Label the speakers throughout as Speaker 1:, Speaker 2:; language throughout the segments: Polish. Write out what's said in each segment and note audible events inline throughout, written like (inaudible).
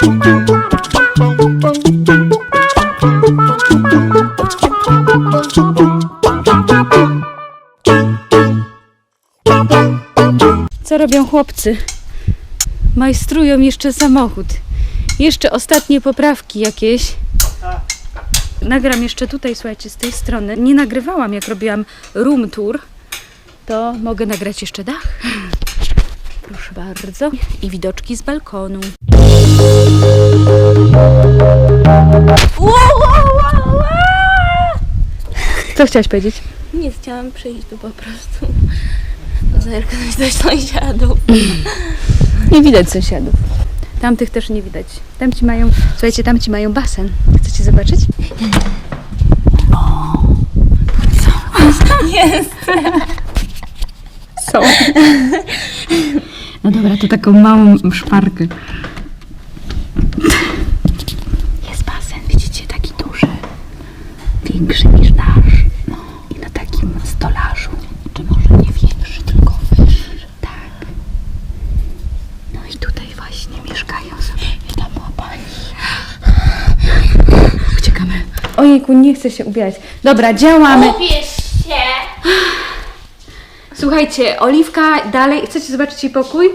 Speaker 1: Co robią chłopcy? Majstrują jeszcze samochód. Jeszcze ostatnie poprawki jakieś. Nagram jeszcze tutaj, słuchajcie, z tej strony. Nie nagrywałam, jak robiłam room tour. To mogę nagrać jeszcze dach. Proszę bardzo. I widoczki z balkonu. Wow, wow, wow, wow! Co chciałaś powiedzieć?
Speaker 2: Nie chciałam przyjść tu po prostu. Zerknąć do sąsiadów.
Speaker 1: Nie widać sąsiadów. Tamtych też nie widać. Tamci mają, słuchajcie, tamci mają basen. Chcecie zobaczyć?
Speaker 2: Jest.
Speaker 1: Są. No dobra, to taką małą szparkę. Jest basen, widzicie, taki duży. Większy niż nasz. No. I na takim stolarzu. Czy może nie większy, tylko wyższy. Tak. No i tutaj właśnie mieszkają sobie. I tam była pani. Uciekamy. Ojejku, nie chcę się ubierać. Dobra, działamy.
Speaker 2: Ubierz się.
Speaker 1: Słuchajcie, Oliwka dalej. Chcecie zobaczyć jej pokój?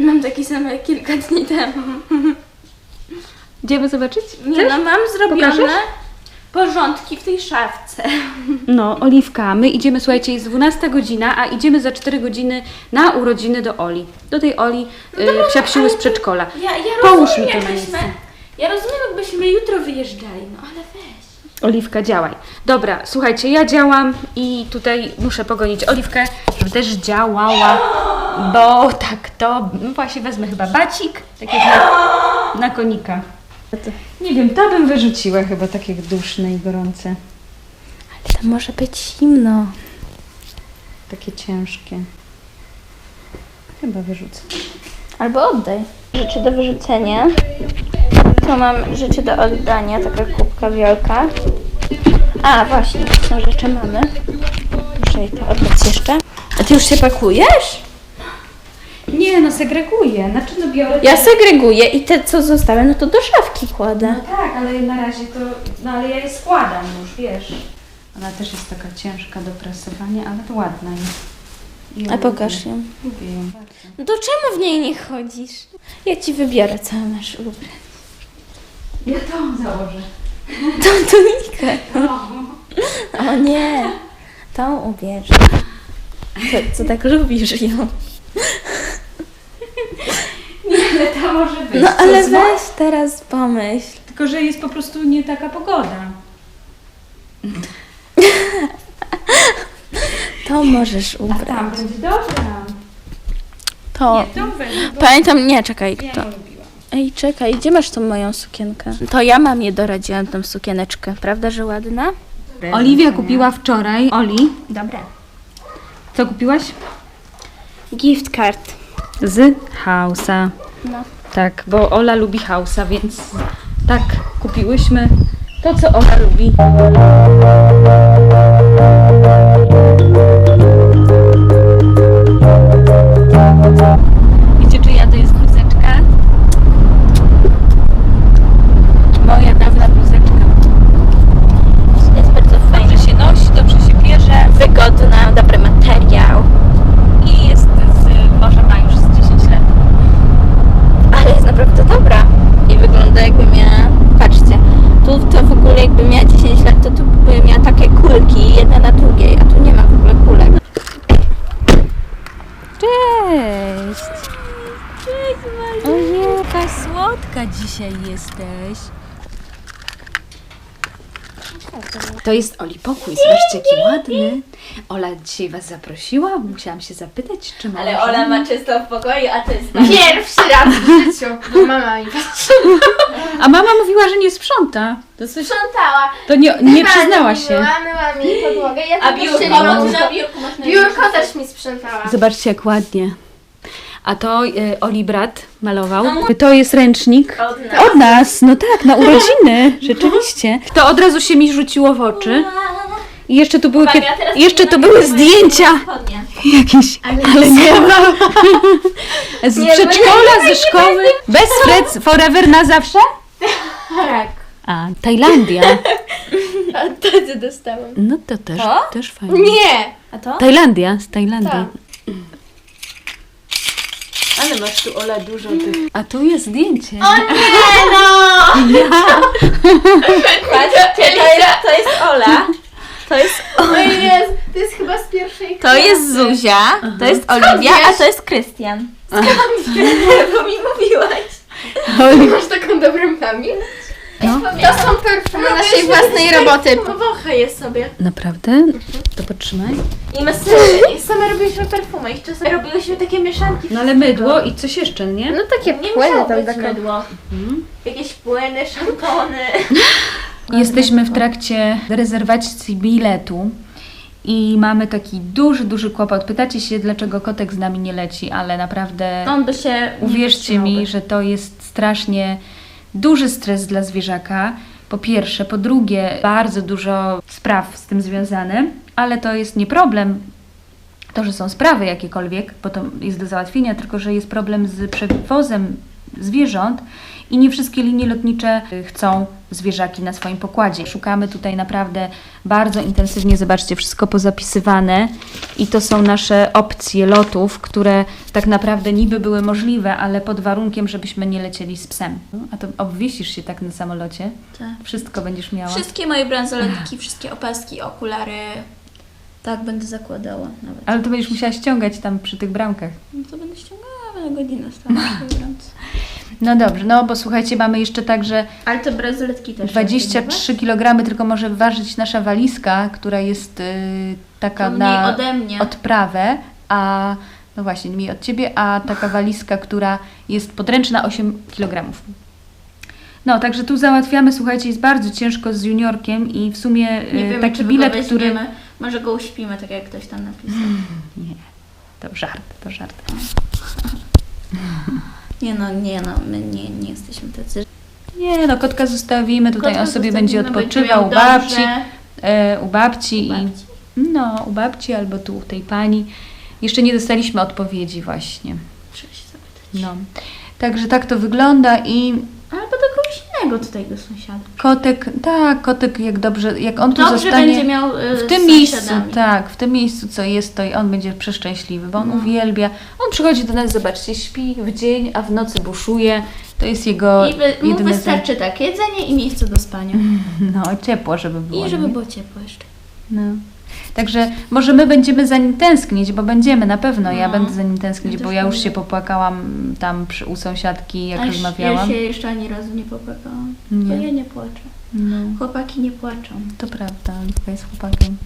Speaker 2: Mam taki sam jak kilka dni temu.
Speaker 1: Idziemy zobaczyć?
Speaker 2: Nie
Speaker 1: Chcesz?
Speaker 2: no, mam zrobione
Speaker 1: Pokażesz?
Speaker 2: Porządki w tej szafce.
Speaker 1: No, Oliwka, my idziemy, słuchajcie, jest 12 godzina, a idziemy za 4 godziny na urodziny do Oli. Do tej Oli y, psiapsiły z przedszkola.
Speaker 2: Ja, ja
Speaker 1: Połóż
Speaker 2: rozumiem,
Speaker 1: mi to na miejsce.
Speaker 2: ja rozumiem, jakbyśmy jutro wyjeżdżali, no ale weź.
Speaker 1: Oliwka, działaj. Dobra, słuchajcie, ja działam i tutaj muszę pogonić Oliwkę, żeby też działała, bo tak to, no właśnie wezmę chyba bacik, tak jak na, na konika. Nie wiem, to bym wyrzuciła chyba takie duszne i gorące,
Speaker 2: Ale to może być zimno.
Speaker 1: takie ciężkie. Chyba wyrzucę.
Speaker 2: Albo oddaj. Rzeczy do wyrzucenia. Tu mam rzeczy do oddania, taka kubka wielka. A, właśnie, są rzeczy mamy. Muszę jej to oddać jeszcze. A ty już się pakujesz?
Speaker 1: Nie, no segreguję, znaczy no biorę...
Speaker 2: Ja segreguję i te, co zostały, no to do szafki kładę.
Speaker 1: No tak, ale na razie to, no ale ja je składam już, wiesz. Ona też jest taka ciężka do prasowania, ale to ładna jest.
Speaker 2: A
Speaker 1: lubię.
Speaker 2: pokaż ją.
Speaker 1: Lubię ją bardzo.
Speaker 2: No to czemu w niej nie chodzisz? Ja ci wybiorę, co masz ubrać.
Speaker 1: Ja to założę.
Speaker 2: Tą tunikę. O nie, tą ubierz. Co, co tak lubisz ją?
Speaker 1: Nie, ale ta może być.
Speaker 2: No
Speaker 1: Co,
Speaker 2: ale
Speaker 1: zła?
Speaker 2: weź teraz pomyśl.
Speaker 1: Tylko, że jest po prostu nie taka pogoda. (laughs)
Speaker 2: To możesz
Speaker 1: A
Speaker 2: ubrać.
Speaker 1: tam będzie dobra.
Speaker 2: To.
Speaker 1: Nie, to bo
Speaker 2: Pamiętam, nie, czekaj.
Speaker 1: ja
Speaker 2: To.
Speaker 1: nie lubiłam.
Speaker 2: Ej, czekaj, gdzie masz tą moją sukienkę? To ja mam je doradziłam, tą sukieneczkę. Prawda, że ładna?
Speaker 1: Oliwia kupiła wczoraj. Oli,
Speaker 2: Dobra.
Speaker 1: co kupiłaś?
Speaker 2: Gift card.
Speaker 1: Z Hausa.
Speaker 2: No.
Speaker 1: Tak, bo Ola lubi Hausa, więc tak kupiłyśmy to, co Ola lubi. Jesteś. To jest Oli pokój, zobaczcie jaki ładny. Ola dzisiaj Was zaprosiła, musiałam się zapytać, czy może...
Speaker 2: ma czysto w pokoju, a to jest
Speaker 3: Pierwszy raz w życiu, bo mama mi
Speaker 1: A mama mówiła, że nie sprząta. To, coś,
Speaker 3: sprzątała.
Speaker 1: to nie, nie przyznała się.
Speaker 3: Myła, mi podłogę. Ja
Speaker 2: A
Speaker 3: tylko
Speaker 2: biurko,
Speaker 3: strzeliłam.
Speaker 2: bo ty na biurku masz na
Speaker 3: Biurko też mi sprzątała.
Speaker 1: Zobaczcie jak ładnie. A to y, Oli brat malował. To jest ręcznik.
Speaker 2: Od nas.
Speaker 1: Od nas, no tak, na urodziny, (laughs) rzeczywiście. To od razu się mi rzuciło w oczy. I jeszcze tu były,
Speaker 2: Uwaga,
Speaker 1: pie-
Speaker 2: teraz
Speaker 1: jeszcze tu były zdjęcia.
Speaker 2: spodnie. (laughs)
Speaker 1: Jakieś, (laughs) ale, nie ma. Z
Speaker 3: Nie,
Speaker 1: przedszkola, ze szkoły. Bez Fred forever na zawsze?
Speaker 3: Tak.
Speaker 1: A, Tajlandia.
Speaker 3: A tacy dostałam.
Speaker 1: No to też,
Speaker 2: To?
Speaker 1: też fajnie.
Speaker 3: Nie!
Speaker 2: A to?
Speaker 1: Tajlandia, z Tajlandii. Ale masz tu Ola dużo tych. A tu jest zdjęcie.
Speaker 2: Nie no! (laughs) Patrzcie, to jest, to jest Ola. To jest,
Speaker 3: O jest, to jest chyba z pierwszej
Speaker 2: to
Speaker 3: klasy.
Speaker 2: jest Zuzia, to jest Oliwia, a to jest Krystian. Bo mi mówiłaś.
Speaker 3: Masz taką dobrą pamięć?
Speaker 1: No.
Speaker 3: To są perfumy naszej własnej roboty.
Speaker 2: Powąchaj je sobie.
Speaker 1: Naprawdę? To potrzymaj.
Speaker 2: I my same, same robiliśmy perfumy i czasami robiłyśmy takie mieszanki.
Speaker 1: No ale mydło i coś jeszcze, nie?
Speaker 3: No takie
Speaker 2: Nie
Speaker 3: płyny
Speaker 2: musiało
Speaker 3: tam
Speaker 2: być
Speaker 3: taką.
Speaker 2: mydło. Jakieś płyny, szampony. (laughs)
Speaker 1: Jesteśmy w trakcie rezerwacji biletu i mamy taki duży, duży kłopot. Pytacie się, dlaczego kotek z nami nie leci, ale naprawdę
Speaker 2: On by się
Speaker 1: uwierzcie mi, że to jest strasznie duży stres dla zwierzaka. Po pierwsze, po drugie, bardzo dużo spraw z tym związane, ale to jest nie problem. To, że są sprawy jakiekolwiek, bo to jest do załatwienia, tylko że jest problem z przewozem zwierząt i nie wszystkie linie lotnicze y, chcą zwierzaki na swoim pokładzie. Szukamy tutaj naprawdę bardzo intensywnie, zobaczcie, wszystko pozapisywane i to są nasze opcje lotów, które tak naprawdę niby były możliwe, ale pod warunkiem, żebyśmy nie lecieli z psem. A to obwiesisz się tak na samolocie?
Speaker 2: Tak.
Speaker 1: Wszystko będziesz miała.
Speaker 2: Wszystkie moje bransoletki, wszystkie opaski, okulary. Tak, będę zakładała nawet.
Speaker 1: Ale to będziesz musiała ściągać tam przy tych bramkach.
Speaker 2: No to będę ściągała na godzinę stała (laughs) mówiąc.
Speaker 1: No dobrze, no bo słuchajcie, mamy jeszcze także
Speaker 2: Ale te bransoletki też.
Speaker 1: 23 kg tylko może ważyć nasza walizka, która jest y, taka
Speaker 2: To
Speaker 1: na
Speaker 2: mniej ode mnie.
Speaker 1: odprawę, a no właśnie, mniej od ciebie, a taka walizka, która jest podręczna 8 kg. No, także tu załatwiamy, słuchajcie, jest bardzo ciężko z juniorkiem i w sumie y,
Speaker 2: Nie wiem,
Speaker 1: taki
Speaker 2: czy
Speaker 1: bilet,
Speaker 2: go
Speaker 1: który...
Speaker 2: Może go uśpimy, tak jak ktoś tam napisał.
Speaker 1: Nie, to żart, to żart. (laughs)
Speaker 2: Nie no, nie no, my nie, nie jesteśmy tacy.
Speaker 1: Nie, no kotka zostawimy, tutaj
Speaker 2: Kotka
Speaker 1: on sobie będzie
Speaker 2: zostawimy,
Speaker 1: odpoczywał u
Speaker 2: miał
Speaker 1: babci,
Speaker 2: dobrze.
Speaker 1: e, u babci i
Speaker 2: Babci.
Speaker 1: no, u babci albo tu u tej pani. Jeszcze nie dostaliśmy odpowiedzi właśnie.
Speaker 2: Trzeba się zapytać.
Speaker 1: No. Także tak to wygląda i
Speaker 2: Albo do innego tutaj do sąsiada.
Speaker 1: kotek, tak, kotek jak dobrze, jak on tu
Speaker 2: Dobrze
Speaker 1: zostanie
Speaker 2: będzie miał y,
Speaker 1: w tym miejscu, tak, w tym miejscu co jest, to i on będzie przeszczęśliwy, bo on
Speaker 2: No.
Speaker 1: uwielbia. On przychodzi do nas, zobaczcie, śpi w dzień, a w nocy buszuje. To jest jego
Speaker 2: I wy, mu
Speaker 1: jedyne
Speaker 2: wystarczy tak, jedzenie i miejsce do spania. (laughs)
Speaker 1: No, ciepło, żeby było.
Speaker 2: I żeby
Speaker 1: nie?
Speaker 2: było ciepło jeszcze.
Speaker 1: No. Także może my będziemy za nim tęsknić, bo będziemy na pewno. Ja
Speaker 2: No.
Speaker 1: będę za nim tęsknić,
Speaker 2: Ja
Speaker 1: bo ja już się popłakałam tam przy, u sąsiadki, jak
Speaker 2: Aż
Speaker 1: rozmawiałam.
Speaker 2: Ja się jeszcze ani razu nie popłakałam.
Speaker 1: Nie.
Speaker 2: Bo ja nie płaczę.
Speaker 1: No,
Speaker 2: Chłopaki nie płaczą.
Speaker 1: to prawda, Oliwka jest chłopakiem.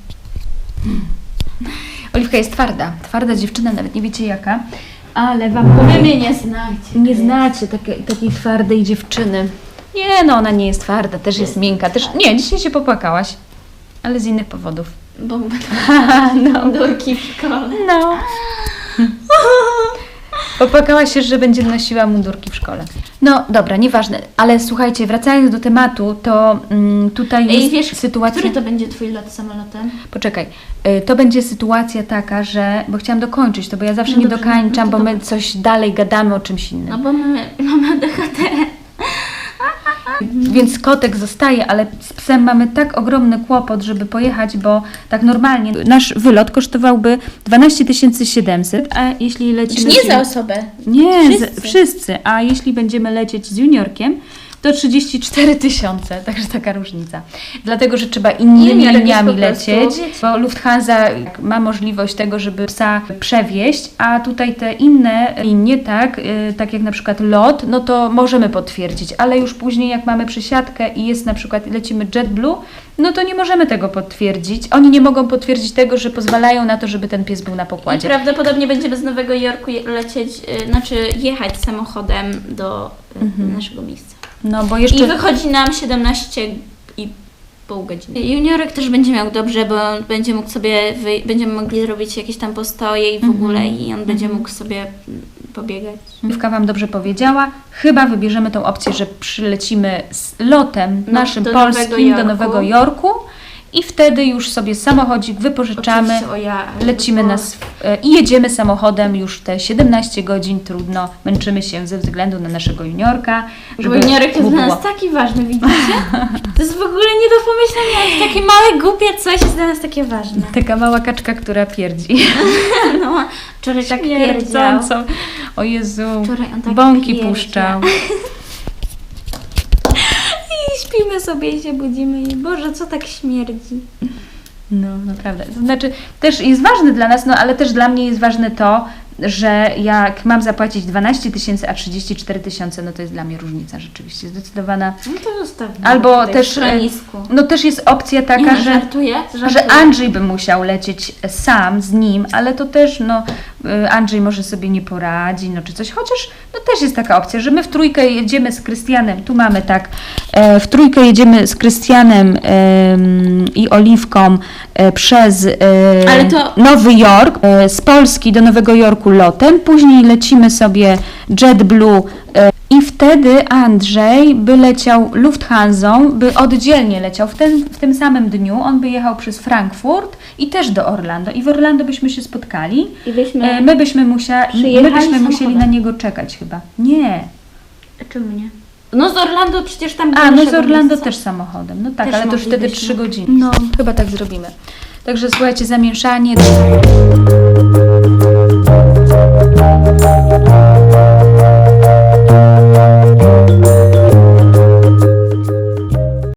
Speaker 1: Oliwka jest twarda, twarda dziewczyna, nawet nie wiecie jaka, ale wam
Speaker 2: Wy
Speaker 1: powiem,
Speaker 2: mnie nie znacie.
Speaker 1: nie znacie takiej, takiej twardej dziewczyny. Nie, no ona nie jest twarda, też jest miękka, też, nie, dzisiaj się popłakałaś, ale z innych powodów.
Speaker 2: Bo (laughs)
Speaker 1: no.
Speaker 2: durki w szkole.
Speaker 1: No. (laughs) Popłakała się, że będzie nosiła mundurki w szkole. No dobra, nieważne, ale słuchajcie, wracając do tematu, to mm, tutaj
Speaker 2: Ej,
Speaker 1: jest
Speaker 2: wiesz,
Speaker 1: sytuacja.
Speaker 2: który to będzie twój lot samolotem?
Speaker 1: Poczekaj, y, to będzie sytuacja taka, że. Bo chciałam dokończyć to, bo ja zawsze
Speaker 2: No
Speaker 1: nie
Speaker 2: dobrze,
Speaker 1: dokańczam,
Speaker 2: no to
Speaker 1: bo my
Speaker 2: dobra.
Speaker 1: coś dalej gadamy o czymś innym.
Speaker 2: No bo mamy, (laughs) mamy DHT.
Speaker 1: Więc kotek zostaje, ale z psem mamy tak ogromny kłopot, żeby pojechać, bo tak normalnie nasz wylot kosztowałby 12 700, a jeśli lecimy.
Speaker 2: nie
Speaker 1: z-
Speaker 2: za osobę.
Speaker 1: Nie, wszyscy.
Speaker 2: Wszyscy.
Speaker 1: wszyscy. A jeśli będziemy lecieć z juniorkiem, to 34 tysiące, (laughs) także taka różnica. Dlatego, że trzeba innymi
Speaker 2: jest
Speaker 1: liniami lecieć, bo Lufthansa ma możliwość tego, żeby psa przewieźć, a tutaj te inne linie, tak, y, tak jak na przykład lot, no to możemy potwierdzić, ale już później jak mamy przesiadkę i jest na przykład, lecimy JetBlue, no to nie możemy tego potwierdzić. Oni nie mogą potwierdzić tego, że pozwalają na to, żeby ten pies był na
Speaker 2: I
Speaker 1: pokładzie.
Speaker 2: prawdopodobnie będziemy z Nowego Jorku je- lecieć, y, znaczy jechać samochodem do y, naszego miejsca.
Speaker 1: No bo
Speaker 2: I
Speaker 1: jeszcze...
Speaker 2: wychodzi nam 17 i pół godziny. Juniorek też będzie miał dobrze, bo on będzie mógł sobie, wy... będziemy mogli zrobić jakieś tam postoje i w ogóle i on będzie mógł sobie pobiegać.
Speaker 1: Ewka Wam dobrze powiedziała. Chyba wybierzemy tą opcję, że przylecimy z lotem
Speaker 2: No,
Speaker 1: naszym
Speaker 2: do
Speaker 1: polskim
Speaker 2: Nowego
Speaker 1: do. Nowego Jorku i wtedy już sobie samochodzik wypożyczamy,
Speaker 2: o ja,
Speaker 1: lecimy
Speaker 2: bo-
Speaker 1: na sw- e, i jedziemy samochodem już te 17 godzin, trudno, męczymy się ze względu na naszego juniorka, żeby
Speaker 2: Juniorek jest dla nas taki ważny, widzicie? To jest w ogóle nie do pomyślenia, takie małe, głupie coś jest dla nas takie ważne. (laughs)
Speaker 1: Taka mała kaczka, która pierdzi. (laughs)
Speaker 2: No, wczoraj tak pierdział.
Speaker 1: O Jezu,
Speaker 2: Wczoraj on tak
Speaker 1: bąki
Speaker 2: pierdział.
Speaker 1: puszczał. (laughs)
Speaker 2: Śpimy sobie się budzimy i Boże, co tak śmierdzi?
Speaker 1: No, naprawdę. To znaczy, też jest ważne dla nas, no ale też dla mnie jest ważne to, że jak mam zapłacić 12 tysięcy, a 34 tysiące, no to jest dla mnie różnica rzeczywiście zdecydowana.
Speaker 2: No to zostawmy.
Speaker 1: Albo też,
Speaker 2: schronisku.
Speaker 1: No też jest opcja
Speaker 2: Nie
Speaker 1: taka,
Speaker 2: no,
Speaker 1: że,
Speaker 2: żartuję, żartuję.
Speaker 1: że Andrzej by musiał lecieć sam z nim, ale to też, no, y, Andrzej może sobie nie poradzi, no czy coś, chociaż no też jest taka opcja, że my w trójkę jedziemy z Krystianem, tu mamy tak, e, w trójkę jedziemy z Krystianem em, i Oliwką e, przez e, Nowy Jork, e, z Polski do Nowego Jorku lotem, później lecimy sobie JetBlue e, i wtedy Andrzej by leciał Lufthansą, by oddzielnie leciał w, ten, w tym samym dniu, on by jechał przez Frankfurt i też do Orlando i w Orlando byśmy się spotkali.
Speaker 2: I byśmy...
Speaker 1: E, My byśmy, musia, my byśmy musieli na niego czekać chyba. Nie.
Speaker 2: Czemu nie? No z Orlando przecież tam
Speaker 1: A, no z Orlando
Speaker 2: miejsca.
Speaker 1: też samochodem. No tak,
Speaker 2: Też
Speaker 1: ale to już wtedy. 3 godziny.
Speaker 2: No.
Speaker 1: Chyba tak zrobimy. Także słuchajcie, zamieszanie. Thank you.